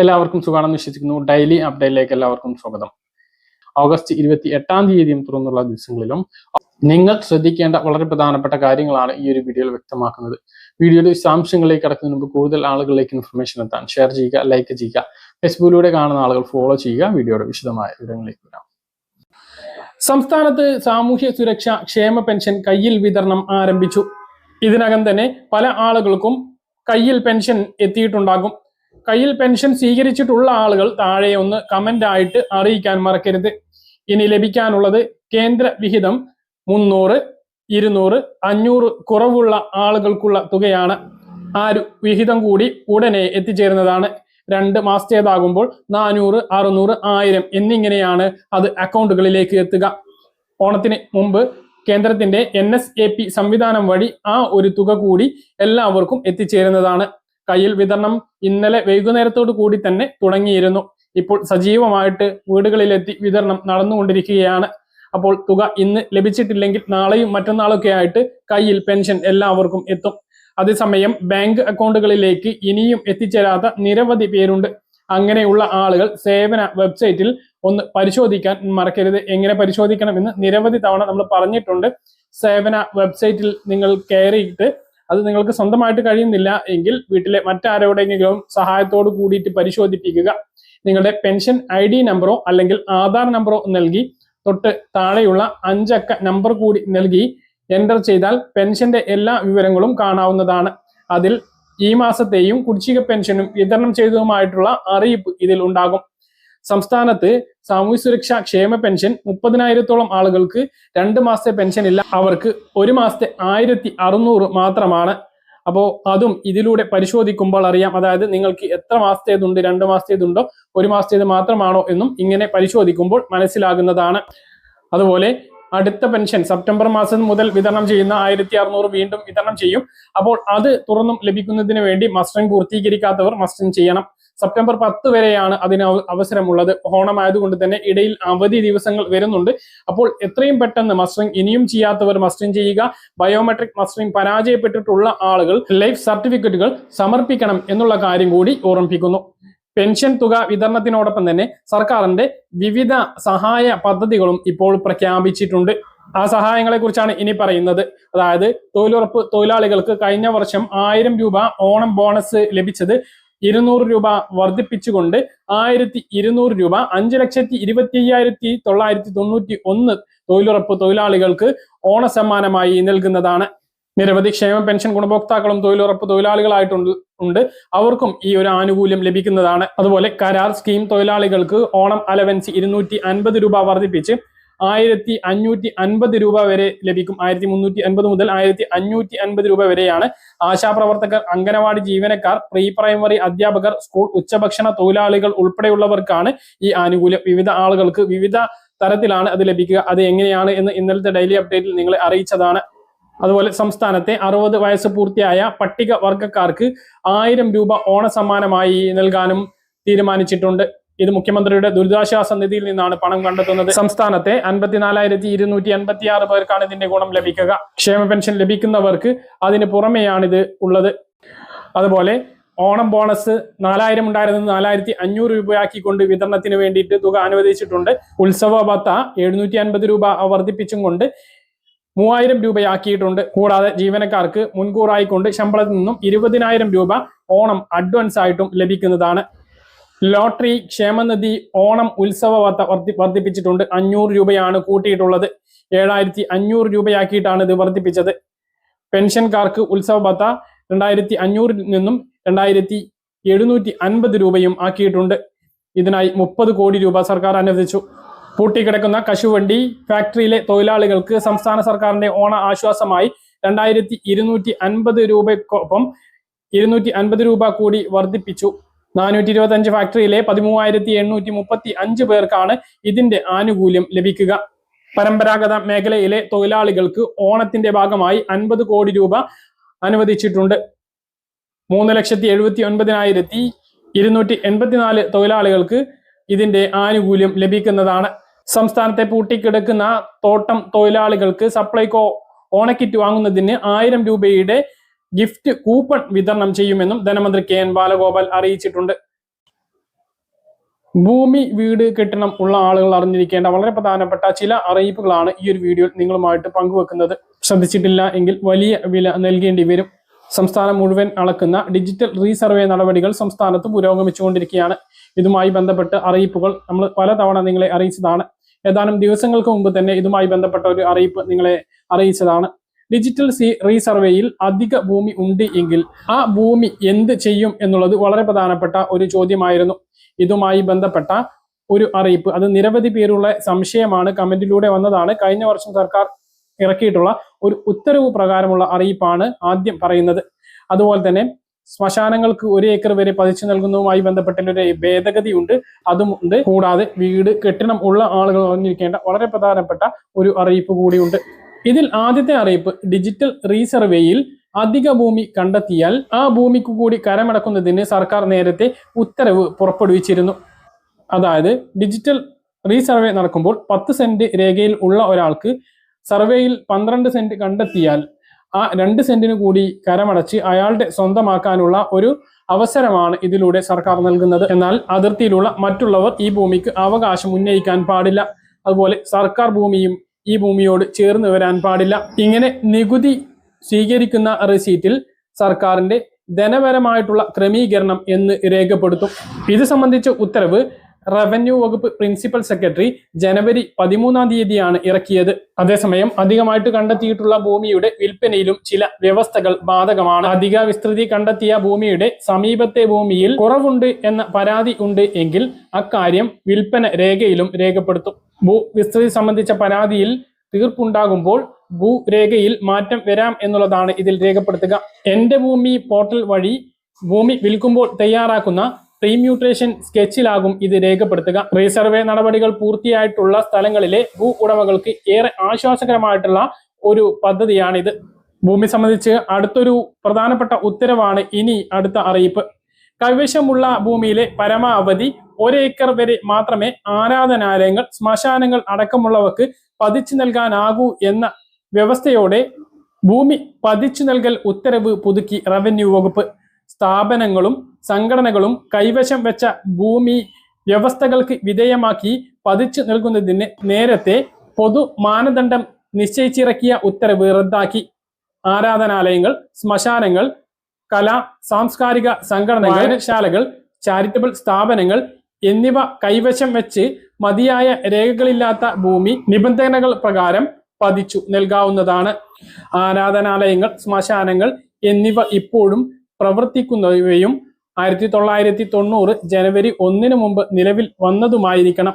എല്ലാവർക്കും സുഖമാണെന്ന് വിശ്വസിക്കുന്നു. ഡെയിലി അപ്ഡേറ്റിലേക്ക് എല്ലാവർക്കും സ്വാഗതം. ഓഗസ്റ്റ് ഇരുപത്തി എട്ടാം തീയതിയും തുറന്നുള്ള ദിവസങ്ങളിലും നിങ്ങൾ ശ്രദ്ധിക്കേണ്ട വളരെ പ്രധാനപ്പെട്ട കാര്യങ്ങളാണ് ഈ ഒരു വീഡിയോയിൽ വ്യക്തമാക്കുന്നത്. വീഡിയോയുടെ വിശദാംശങ്ങളിലേക്ക് കടക്കുന്നതിന് മുമ്പ് കൂടുതൽ ആളുകളിലേക്ക് ഇൻഫർമേഷൻ എത്താൻ ഷെയർ ചെയ്യുക ലൈക്ക് ചെയ്യുക ഫേസ്ബുക്കിലൂടെ കാണുന്ന ആളുകൾ ഫോളോ ചെയ്യുക വീഡിയോയുടെ വിശദമായ വിവരങ്ങളിലേക്ക് വരാം. സംസ്ഥാനത്ത് സാമൂഹ്യ സുരക്ഷ ക്ഷേമ പെൻഷൻ കയ്യിൽ വിതരണം ആരംഭിച്ചു. ഇതിനകം തന്നെ പല ആളുകൾക്കും കയ്യിൽ പെൻഷൻ എത്തിയിട്ടുണ്ടാകും. കയ്യിൽ പെൻഷൻ സ്വീകരിച്ചിട്ടുള്ള ആളുകൾ താഴെ ഒന്ന് കമന്റ് ആയിട്ട് അറിയിക്കാൻ മറക്കരുത്. ഇനി ലഭിക്കാനുള്ളത് കേന്ദ്ര വിഹിതം മുന്നൂറ് ഇരുന്നൂറ് അഞ്ഞൂറ് കുറവുള്ള ആളുകൾക്കുള്ള തുകയാണ്. ആ ഒരു വിഹിതം കൂടി ഉടനെ എത്തിച്ചേരുന്നതാണ്. രണ്ട് മാസത്തേതാകുമ്പോൾ നാനൂറ് അറുന്നൂറ് ആയിരം എന്നിങ്ങനെയാണ് അത് അക്കൗണ്ടുകളിലേക്ക് എത്തുക. ഓണത്തിന് മുമ്പ് കേന്ദ്രത്തിന്റെ എൻ എസ് എ പി സംവിധാനം വഴി ആ ഒരു തുക കൂടി എല്ലാവർക്കും എത്തിച്ചേരുന്നതാണ്. കയ്യിൽ വിതരണം ഇന്നലെ വൈകുന്നേരത്തോടു കൂടി തന്നെ തുടങ്ങിയിരുന്നു. ഇപ്പോൾ സജീവമായിട്ട് വീടുകളിലെത്തി വിതരണം നടന്നുകൊണ്ടിരിക്കുകയാണ്. അപ്പോൾ തുക ഇന്ന് ലഭിച്ചിട്ടില്ലെങ്കിൽ നാളെയും മറ്റന്നാളൊക്കെ ആയിട്ട് കയ്യിൽ പെൻഷൻ എല്ലാവർക്കും എത്തും. അതേസമയം ബാങ്ക് അക്കൗണ്ടുകളിലേക്ക് ഇനിയും എത്തിച്ചേരാത്ത നിരവധി പേരുണ്ട്. അങ്ങനെയുള്ള ആളുകൾ സേവന വെബ്സൈറ്റിൽ ഒന്ന് പരിശോധിക്കാൻ മറക്കരുത്. എങ്ങനെ പരിശോധിക്കണമെന്ന് നിരവധി തവണ നമ്മൾ പറഞ്ഞിട്ടുണ്ട്. സേവന വെബ്സൈറ്റിൽ നിങ്ങൾ കയറിയിട്ട് അത് നിങ്ങൾക്ക് സ്വന്തമായിട്ട് കഴിയുന്നില്ല എങ്കിൽ വീട്ടിലെ മറ്റാരോടെങ്കിലും സഹായത്തോട് കൂടിയിട്ട് പരിശോധിപ്പിക്കുക. നിങ്ങളുടെ പെൻഷൻ ഐ ഡി നമ്പറോ അല്ലെങ്കിൽ ആധാർ നമ്പറോ നൽകി തൊട്ട് താഴെയുള്ള അഞ്ചക്ക നമ്പർ കൂടി നൽകി എന്റർ ചെയ്താൽ പെൻഷന്റെ എല്ലാ വിവരങ്ങളും കാണാവുന്നതാണ്. അതിൽ ഈ മാസത്തെയും കുടിശ്ശിക പെൻഷനും വിതരണം ചെയ്തതുമായിട്ടുള്ള അറിയിപ്പ് ഇതിൽ ഉണ്ടാകും. സംസ്ഥാനത്ത് സാമൂഹ്യ സുരക്ഷാ ക്ഷേമ പെൻഷൻ മുപ്പതിനായിരത്തോളം ആളുകൾക്ക് രണ്ട് മാസത്തെ പെൻഷൻ ഇല്ല. അവർക്ക് ഒരു മാസത്തെ ആയിരത്തി അറുന്നൂറ് മാത്രമാണ്. അപ്പോൾ അതും ഇതിലൂടെ പരിശോധിക്കുമ്പോൾ അറിയാം. അതായത് നിങ്ങൾക്ക് എത്ര മാസത്തേതുണ്ട് രണ്ട് മാസത്തേതുണ്ടോ ഒരു മാസത്തേത് മാത്രമാണോ എന്നും ഇങ്ങനെ പരിശോധിക്കുമ്പോൾ മനസ്സിലാകുന്നതാണ്. അതുപോലെ അടുത്ത പെൻഷൻ സെപ്റ്റംബർ മാസം മുതൽ വിതരണം ചെയ്യുന്ന ആയിരത്തി അറുന്നൂറ് വീണ്ടും വിതരണം ചെയ്യും. അപ്പോൾ അത് തുറന്നും ലഭിക്കുന്നതിന് വേണ്ടി മസ്റ്ററിംഗ് പൂർത്തീകരിക്കാത്തവർ മസ്റ്ററിംഗ് ചെയ്യണം. സെപ്റ്റംബർ പത്ത് വരെയാണ് അതിന് അവ- അവസരമുള്ളത്. ഓണമായതുകൊണ്ട് തന്നെ ഇടയിൽ അവധി ദിവസങ്ങൾ വരുന്നുണ്ട്. അപ്പോൾ എത്രയും പെട്ടെന്ന് മസ്റ്ററിംഗ് ഇനിയും ചെയ്യാത്തവർ മസ്റ്ററിംഗ് ചെയ്യുക. ബയോമെട്രിക് മസ്റ്ററിംഗ് പരാജയപ്പെട്ടിട്ടുള്ള ആളുകൾ ലൈഫ് സർട്ടിഫിക്കറ്റുകൾ സമർപ്പിക്കണം എന്നുള്ള കാര്യം കൂടി ഓർമ്മിപ്പിക്കുന്നു. പെൻഷൻ തുക വിതരണത്തിനോടൊപ്പം തന്നെ സർക്കാരിന്റെ വിവിധ സഹായ പദ്ധതികളും ഇപ്പോൾ പ്രഖ്യാപിച്ചിട്ടുണ്ട്. ആ സഹായങ്ങളെ കുറിച്ചാണ് ഇനി പറയുന്നത്. അതായത് തൊഴിലുറപ്പ് തൊഴിലാളികൾക്ക് കഴിഞ്ഞ വർഷം ആയിരം രൂപ ഓണം ബോണസ് ലഭിച്ചത്. ഇരുന്നൂറ് രൂപ വർദ്ധിപ്പിച്ചുകൊണ്ട് ആയിരത്തി ഇരുന്നൂറ് രൂപ അഞ്ച് ലക്ഷത്തി ഇരുപത്തി അയ്യായിരത്തി തൊള്ളായിരത്തി തൊണ്ണൂറ്റി ഒന്ന് തൊഴിലുറപ്പ് തൊഴിലാളികൾക്ക് ഓണസമ്മാനമായി നൽകുന്നതാണ്. നിരവധി ക്ഷേമ പെൻഷൻ ഗുണഭോക്താക്കളും തൊഴിലുറപ്പ് തൊഴിലാളികളായിട്ടുണ്ട് ഉണ്ട്. അവർക്കും ഈ ഒരു ആനുകൂല്യം ലഭിക്കുന്നതാണ്. അതുപോലെ കരാർ സ്കീം തൊഴിലാളികൾക്ക് ഓണം അലവൻസ് ഇരുന്നൂറ്റി അൻപത് രൂപ വർദ്ധിപ്പിച്ച് ആയിരത്തി അഞ്ഞൂറ്റി അൻപത് രൂപ വരെ ലഭിക്കും. ആയിരത്തി മുന്നൂറ്റി അൻപത് മുതൽ ആയിരത്തി അഞ്ഞൂറ്റി അൻപത് രൂപ വരെയാണ് ആശാപ്രവർത്തകർ അംഗനവാടി ജീവനക്കാർ പ്രീ പ്രൈമറി അധ്യാപകർ സ്കൂൾ ഉച്ചഭക്ഷണ തൊഴിലാളികൾ ഉൾപ്പെടെയുള്ളവർക്കാണ് ഈ ആനുകൂല്യം. വിവിധ ആളുകൾക്ക് വിവിധ തരത്തിലാണ് അത് ലഭിക്കുക. അത് എങ്ങനെയാണ് എന്ന് ഇന്നലത്തെ ഡെയിലി അപ്ഡേറ്റിൽ നിങ്ങളെ അറിയിച്ചതാണ്. അതുപോലെ സംസ്ഥാനത്തെ അറുപത് വയസ്സ് പൂർത്തിയായ പട്ടിക വർഗക്കാർക്ക് ആയിരം രൂപ ഓണസമ്മാനമായി നൽകാനും തീരുമാനിച്ചിട്ടുണ്ട്. ഇത് മുഖ്യമന്ത്രിയുടെ ദുരിതാശ്വാസ നിധിയിൽ നിന്നാണ് പണം കണ്ടെത്തുന്നത്. സംസ്ഥാനത്തെ അൻപത്തിനാലായിരത്തി ഇരുന്നൂറ്റി അൻപത്തി ആറ് പേർക്കാണ് ഇതിന്റെ ഗുണം ലഭിക്കുക. ക്ഷേമ പെൻഷൻ ലഭിക്കുന്നവർക്ക് അതിന് പുറമെയാണിത് ഉള്ളത്. അതുപോലെ ഓണം ബോണസ് നാലായിരം ഉണ്ടായിരുന്നത് നാലായിരത്തി അഞ്ഞൂറ് രൂപയാക്കിക്കൊണ്ട് വിതരണത്തിന് വേണ്ടിയിട്ട് തുക അനുവദിച്ചിട്ടുണ്ട്. ഉത്സവ ഭത്ത എഴുന്നൂറ്റി അൻപത് രൂപ വർദ്ധിപ്പിച്ചും കൊണ്ട് മൂവായിരം രൂപയാക്കിയിട്ടുണ്ട്. കൂടാതെ ജീവനക്കാർക്ക് മുൻകൂറായിക്കൊണ്ട് ശമ്പളത്തിൽ നിന്നും ഇരുപതിനായിരം രൂപ ഓണം അഡ്വാൻസ് ആയിട്ടും ലഭിക്കുന്നതാണ്. ലോട്ടറി ക്ഷേമനിധി ഓണം ഉത്സവ വർദ്ധി വർദ്ധിപ്പിച്ചിട്ടുണ്ട്. അഞ്ഞൂറ് രൂപയാണ് കൂട്ടിയിട്ടുള്ളത്. ഏഴായിരത്തി അഞ്ഞൂറ് രൂപയാക്കിയിട്ടാണ് ഇത് വർദ്ധിപ്പിച്ചത്. പെൻഷൻകാർക്ക് ഉത്സവ ഭത്ത രണ്ടായിരത്തി അഞ്ഞൂറിൽ നിന്നും രണ്ടായിരത്തി എഴുന്നൂറ്റി അൻപത് രൂപയും ആക്കിയിട്ടുണ്ട്. ഇതിനായി മുപ്പത് കോടി രൂപ സർക്കാർ അനുവദിച്ചു. പൂട്ടിക്കിടക്കുന്ന കശുവണ്ടി ഫാക്ടറിയിലെ തൊഴിലാളികൾക്ക് സംസ്ഥാന സർക്കാരിന്റെ ഓണ ആശ്വാസമായി രണ്ടായിരത്തി ഇരുന്നൂറ്റി അൻപത് രൂപയ്ക്കൊപ്പം ഇരുന്നൂറ്റി അൻപത് രൂപ കൂടി വർദ്ധിപ്പിച്ചു. നാനൂറ്റി ഇരുപത്തി അഞ്ച് ഫാക്ടറിയിലെ പതിമൂവായിരത്തി എണ്ണൂറ്റി മുപ്പത്തി അഞ്ച് പേർക്കാണ് ഇതിന്റെ ആനുകൂല്യം ലഭിക്കുക. പരമ്പരാഗത മേഖലയിലെ തൊഴിലാളികൾക്ക് ഓണത്തിന്റെ ഭാഗമായി അൻപത് കോടി രൂപ അനുവദിച്ചിട്ടുണ്ട്. മൂന്ന് ലക്ഷത്തി എഴുപത്തി ഒൻപതിനായിരത്തി ഇരുന്നൂറ്റി എൺപത്തിനാല് തൊഴിലാളികൾക്ക് ഇതിന്റെ ആനുകൂല്യം ലഭിക്കുന്നതാണ്. സംസ്ഥാനത്തെ പൂട്ടിക്കിടക്കുന്ന തോട്ടം തൊഴിലാളികൾക്ക് സപ്ലൈകോ ഓണക്കിറ്റ് വാങ്ങുന്നതിന് ആയിരം രൂപയുടെ ഗിഫ്റ്റ് കൂപ്പൺ വിതരണം ചെയ്യുമെന്നും ധനമന്ത്രി കെ എൻ ബാലഗോപാൽ അറിയിച്ചിട്ടുണ്ട്. ഭൂമി വീട് കെട്ടണം ഉള്ള ആളുകൾ അറിഞ്ഞിരിക്കേണ്ട വളരെ പ്രധാനപ്പെട്ട ചില അറിയിപ്പുകളാണ് ഈ ഒരു വീഡിയോയിൽ നിങ്ങളുമായിട്ട് പങ്കുവെക്കുന്നത്. ശ്രദ്ധിച്ചിട്ടില്ല എങ്കിൽ വലിയ വില നൽകേണ്ടി വരും. സംസ്ഥാനം മുഴുവൻ അളക്കുന്ന ഡിജിറ്റൽ റീസർവേ നടപടികൾ സംസ്ഥാനത്ത് പുരോഗമിച്ചുകൊണ്ടിരിക്കുകയാണ്. ഇതുമായി ബന്ധപ്പെട്ട് അറിയിപ്പുകൾ നമ്മൾ പലതവണ നിങ്ങളെ അറിയിച്ചതാണ്. ഏതാനും ദിവസങ്ങൾക്ക് മുമ്പ് തന്നെ ഇതുമായി ബന്ധപ്പെട്ട ഒരു അറിയിപ്പ് നിങ്ങളെ അറിയിച്ചതാണ്. ഡിജിറ്റൽ സി റീസർവേയിൽ അധിക ഭൂമി ഉണ്ട് എങ്കിൽ ആ ഭൂമി എന്ത് ചെയ്യും എന്നുള്ളത് വളരെ പ്രധാനപ്പെട്ട ഒരു ചോദ്യമായിരുന്നു. ഇതുമായി ബന്ധപ്പെട്ട ഒരു അറിയിപ്പ്. അത് നിരവധി പേരുള്ള സംശയമാണ് കമന്റിലൂടെ വന്നതാണ്. കഴിഞ്ഞ വർഷം സർക്കാർ ഇറക്കിയിട്ടുള്ള ഒരു ഉത്തരവ് പ്രകാരമുള്ള അറിയിപ്പാണ് ആദ്യം പറയുന്നത്. അതുപോലെ തന്നെ ശ്മശാനങ്ങൾക്ക് ഒരു ഏക്കർ വരെ പതിച്ചു നൽകുന്നതുമായി ബന്ധപ്പെട്ടുള്ള ഒരു ഭേദഗതി ഉണ്ട്. അതും ഉണ്ട്. കൂടാതെ വീട് കെട്ടിടം ഉള്ള ആളുകൾ അറിഞ്ഞിരിക്കേണ്ട വളരെ പ്രധാനപ്പെട്ട ഒരു അറിയിപ്പ് കൂടിയുണ്ട് ഇതിൽ ആദ്യത്തെ അറിയിപ്പ് ഡിജിറ്റൽ റീസർവേയിൽ അധിക ഭൂമി കണ്ടെത്തിയാൽ ആ ഭൂമിക്ക് കൂടി കരമടക്കുന്നതിന് സർക്കാർ നേരത്തെ ഉത്തരവ് പുറപ്പെടുവിച്ചിരുന്നു. അതായത് ഡിജിറ്റൽ റീസർവേ നടക്കുമ്പോൾ പത്ത് സെന്റ് രേഖയിൽ ഉള്ള ഒരാൾക്ക് സർവേയിൽ പന്ത്രണ്ട് സെന്റ് കണ്ടെത്തിയാൽ ആ രണ്ട് സെന്റിന് കൂടി കരമടച്ച് അയാളുടെ സ്വന്തമാക്കാനുള്ള ഒരു അവസരമാണ് ഇതിലൂടെ സർക്കാർ നൽകുന്നത്. എന്നാൽ അതിർത്തിയിലുള്ള മറ്റുള്ളവർ ഈ ഭൂമിക്ക് അവകാശം ഉന്നയിക്കാൻ പാടില്ല. അതുപോലെ സർക്കാർ ഭൂമിയും ഈ ഭൂമിയോട് ചേർന്ന് വരാൻ പാടില്ല. ഇങ്ങനെ നികുതി സ്വീകരിക്കുന്ന റെസീറ്റിൽ സർക്കാരിന്റെ ധനപരമായിട്ടുള്ള ക്രമീകരണം എന്ന് രേഖപ്പെടുത്തും. ഇത് സംബന്ധിച്ച ഉത്തരവ് റവന്യൂ വകുപ്പ് പ്രിൻസിപ്പൽ സെക്രട്ടറി ജനുവരി പതിമൂന്നാം തീയതിയാണ് ഇറക്കിയത്. അതേസമയം അധികമായിട്ട് കണ്ടെത്തിയിട്ടുള്ള ഭൂമിയുടെ വിൽപ്പനയിലും ചില വ്യവസ്ഥകൾ ബാധകമാണ്. അധിക വിസ്തൃതി കണ്ടെത്തിയ ഭൂമിയുടെ സമീപത്തെ ഭൂമിയിൽ കുറവുണ്ട് എന്ന പരാതി ഉണ്ട് എങ്കിൽ അക്കാര്യം വിൽപ്പന രേഖയിലും രേഖപ്പെടുത്തും. ഭൂ വിസ്തൃതി സംബന്ധിച്ച പരാതിയിൽ തീർപ്പുണ്ടാകുമ്പോൾ ഭൂരേഖയിൽ മാറ്റം വരാം എന്നുള്ളതാണ് ഇതിൽ രേഖപ്പെടുത്തുക. എന്റെ ഭൂമി പോർട്ടൽ വഴി ഭൂമി വിൽക്കുമ്പോൾ തയ്യാറാക്കുന്ന പ്രീമ്യൂട്ടേഷൻ സ്കെച്ചിലാകും ഇത് രേഖപ്പെടുത്തുക. റീസർവേ നടപടികൾ പൂർത്തിയായിട്ടുള്ള സ്ഥലങ്ങളിലെ ഭൂ ഉടമകൾക്ക് ഏറെ ആശ്വാസകരമായിട്ടുള്ള ഒരു പദ്ധതിയാണിത്. ഭൂമി സംബന്ധിച്ച് അടുത്തൊരു പ്രധാനപ്പെട്ട ഉത്തരവാണ് ഇനി അടുത്ത അറിയിപ്പ്. കൈവശമുള്ള ഭൂമിയിലെ പരമാവധി ഒരേക്കർ വരെ മാത്രമേ ആരാധനാലയങ്ങൾ ശ്മശാനങ്ങൾ അടക്കമുള്ളവർക്ക് പതിച്ചു നൽകാനാകൂ എന്ന വ്യവസ്ഥയോടെ ഭൂമി പതിച്ചു നൽകൽ ഉത്തരവ് പുതുക്കി റവന്യൂ വകുപ്പ്. സ്ഥാപനങ്ങളും സംഘടനകളും കൈവശം വെച്ച ഭൂമി വ്യവസ്ഥകൾക്ക് വിധേയമാക്കി പതിച്ചു നൽകുന്നതിന് നേരത്തെ പൊതു മാനദണ്ഡം നിശ്ചയിച്ചിറക്കിയ ഉത്തരവ് റദ്ദാക്കി. ആരാധനാലയങ്ങൾ ശ്മശാനങ്ങൾ കലാ സാംസ്കാരിക സംഘടനകൾ ശാലകൾ ചാരിറ്റബിൾ സ്ഥാപനങ്ങൾ എന്നിവ കൈവശം വെച്ച് മതിയായ രേഖകളില്ലാത്ത ഭൂമി നിബന്ധനകൾ പ്രകാരം പതിച്ചു നൽകാവുന്നതാണ്. ആരാധനാലയങ്ങൾ ശ്മശാനങ്ങൾ എന്നിവ ഇപ്പോഴും പ്രവർത്തിക്കുന്നവയും ആയിരത്തി തൊള്ളായിരത്തി തൊണ്ണൂറ് ജനുവരി ഒന്നിനു മുമ്പ് നിലവിൽ വന്നതുമായിരിക്കണം.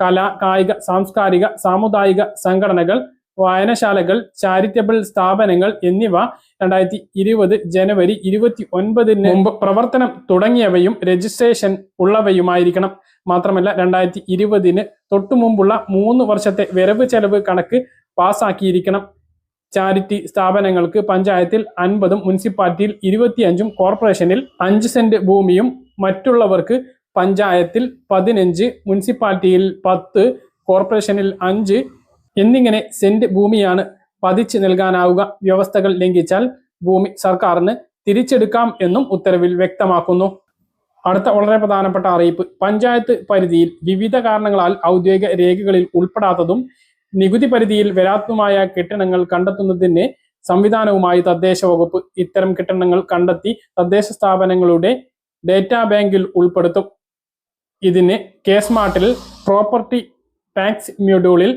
കലാ കായിക സാംസ്കാരിക സാമുദായിക സംഘടനകൾ വായനശാലകൾ ചാരിറ്റബിൾ സ്ഥാപനങ്ങൾ എന്നിവ രണ്ടായിരത്തി ഇരുപത് ജനുവരി ഇരുപത്തി ഒൻപതിന് മുമ്പ് പ്രവർത്തനം തുടങ്ങിയവയും രജിസ്ട്രേഷൻ ഉള്ളവയുമായിരിക്കണം. മാത്രമല്ല രണ്ടായിരത്തി ഇരുപതിന് തൊട്ടു മുമ്പുള്ള മൂന്ന് വർഷത്തെ വരവ് ചെലവ് കണക്ക് പാസ്സാക്കിയിരിക്കണം ചാരിറ്റി സ്ഥാപനങ്ങൾക്ക് പഞ്ചായത്തിൽ അൻപതും മുനിസിപ്പാലിറ്റിയിൽ ഇരുപത്തിയഞ്ചും കോർപ്പറേഷനിൽ അഞ്ച് സെന്റ് ഭൂമിയും മറ്റുള്ളവർക്ക് പഞ്ചായത്തിൽ പതിനഞ്ച് മുനിസിപ്പാലിറ്റിയിൽ പത്ത് കോർപ്പറേഷനിൽ അഞ്ച് എന്നിങ്ങനെ സെന്റ് ഭൂമിയാണ് പതിച്ച് നൽകാനാവുക വ്യവസ്ഥകൾ ലംഘിച്ചാൽ ഭൂമി സർക്കാരിന് തിരിച്ചെടുക്കാം എന്നും ഉത്തരവിൽ വ്യക്തമാക്കുന്നു. അടുത്ത വളരെ പ്രധാനപ്പെട്ട അറിയിപ്പ്. പഞ്ചായത്ത് പരിധിയിൽ വിവിധ കാരണങ്ങളാൽ ഔദ്യോഗിക രേഖകളിൽ ഉൾപ്പെടാത്തതും നികുതി പരിധിയിൽ വരാത്തതുമായ കെട്ടിടങ്ങൾ കണ്ടെത്തുന്നതിന് സംവിധാനവുമായി തദ്ദേശ വകുപ്പ് ഇത്തരം കെട്ടിടങ്ങൾ കണ്ടെത്തി തദ്ദേശ സ്ഥാപനങ്ങളുടെ ഡേറ്റാ ബാങ്കിൽ ഉൾപ്പെടുത്തും. ഇതിന് കേസ്മാർട്ടിൽ പ്രോപ്പർട്ടി ടാക്സ് മ്യൂഡ്യൂളിൽ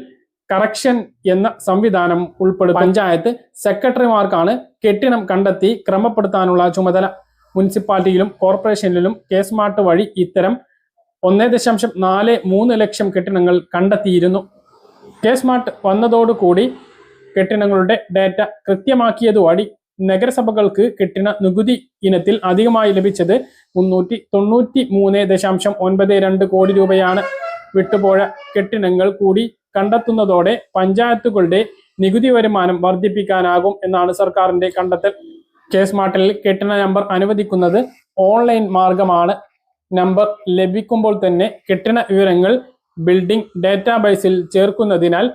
കറക്ഷൻ എന്ന സംവിധാനം ഉൾപ്പെടുത്തും. പഞ്ചായത്ത് സെക്രട്ടറിമാർക്കാണ് കെട്ടിടം കണ്ടെത്തി ക്രമപ്പെടുത്താനുള്ള ചുമതല. മുനിസിപ്പാലിറ്റിയിലും കോർപ്പറേഷനിലും കേസ്മാർട്ട് വഴി ഇത്തരം ഒന്നേ ദശാംശം നാല് മൂന്ന് ലക്ഷം കെട്ടിടങ്ങൾ കണ്ടെത്തിയിരുന്നു. കെ സ്മാർട്ട് വന്നതോടുകൂടി കെട്ടിടങ്ങളുടെ ഡാറ്റ കൃത്യമാക്കിയതുവഴി നഗരസഭകൾക്ക് കെട്ടിട നികുതി ഇനത്തിൽ അധികമായി ലഭിച്ചത് മുന്നൂറ്റി തൊണ്ണൂറ്റി മൂന്ന് ദശാംശം ഒൻപത് രണ്ട് കോടി രൂപയാണ്. വിട്ടുപോയ കെട്ടിടങ്ങൾ കൂടി കണ്ടെത്തുന്നതോടെ പഞ്ചായത്തുകളുടെ നികുതി വരുമാനം വർദ്ധിപ്പിക്കാനാകും എന്നാണ് സർക്കാരിന്റെ കണ്ടെത്തൽ. കെ സ്മാർട്ടിൽ കെട്ടിട നമ്പർ അനുവദിക്കുന്നത് ഓൺലൈൻ മാർഗമാണ്. നമ്പർ ലഭിക്കുമ്പോൾ തന്നെ കെട്ടിട വിവരങ്ങൾ ബിൽഡിംഗ് ഡാറ്റാബേസിൽ ചേർക്കുന്നതിനാൽ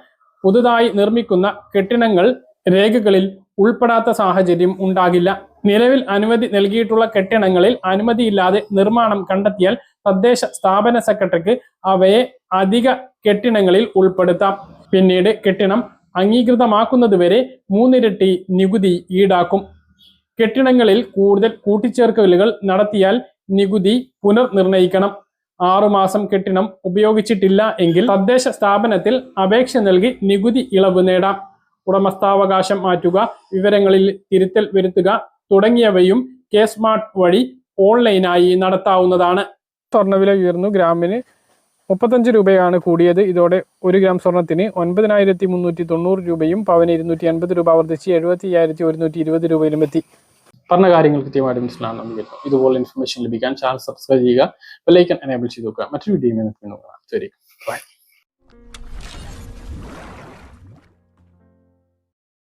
പുതുതായി നിർമ്മിക്കുന്ന കെട്ടിടങ്ങൾ രേഖകളിൽ ഉൾപ്പെടാത്ത സാഹചര്യം ഉണ്ടാകില്ല. നിലവിൽ അനുമതി നൽകിയിട്ടുള്ള കെട്ടിടങ്ങളിൽ അനുമതിയില്ലാതെ നിർമ്മാണം കണ്ടെത്തിയാൽ തദ്ദേശ സ്ഥാപന സെക്രട്ടറിക്ക് അവയെ അധിക കെട്ടിടങ്ങളിൽ ഉൾപ്പെടുത്താം. പിന്നീട് കെട്ടിടം അംഗീകൃതമാക്കുന്നതുവരെ മൂന്നിരട്ടി നികുതി ഈടാക്കും. കെട്ടിടങ്ങളിൽ കൂടുതൽ കൂട്ടിച്ചേർക്കലുകൾ നടത്തിയാൽ നികുതി പുനർനിർണയിക്കണം ആറുമാസം കെട്ടിടം ഉപയോഗിച്ചിട്ടില്ല എങ്കിൽ തദ്ദേശ സ്ഥാപനത്തിൽ അപേക്ഷ നൽകി നികുതി ഇളവ് നേടാം. ഉടമസ്ഥാവകാശം മാറ്റുക വിവരങ്ങളിൽ തിരുത്തൽ വരുത്തുക തുടങ്ങിയവയും കെ സ്മാർട്ട് വഴി ഓൺലൈനായി നടത്താവുന്നതാണ്. സ്വർണവില ഉയർന്നു. ഗ്രാമിന് മുപ്പത്തഞ്ച് രൂപയാണ് കൂടിയത്. ഇതോടെ ഒരു ഗ്രാം സ്വർണത്തിന് ഒൻപതിനായിരത്തി മുന്നൂറ്റി തൊണ്ണൂറ് രൂപയും പവന് ഇരുന്നൂറ്റി അൻപത് രൂപ വർദ്ധിച്ച് എഴുപത്തി അയ്യായിരത്തി ഒരുന്നൂറ്റി ഇരുപത് രൂപയിലും എത്തി. പറഞ്ഞ കാര്യങ്ങൾ കൃത്യമായിട്ട് മനസ്സിലാണ് നമ്മൾ കിട്ടും. ഇതുപോലെ ഇൻഫർമേഷൻ ലഭിക്കാൻ ചാനൽ സബ്സ്ക്രൈബ് ചെയ്യുക ബെല്ലൈക്കൻ എനേബിൾ ചെയ്ത് നോക്കുക മറ്റൊരു വീഡിയോ ശരി.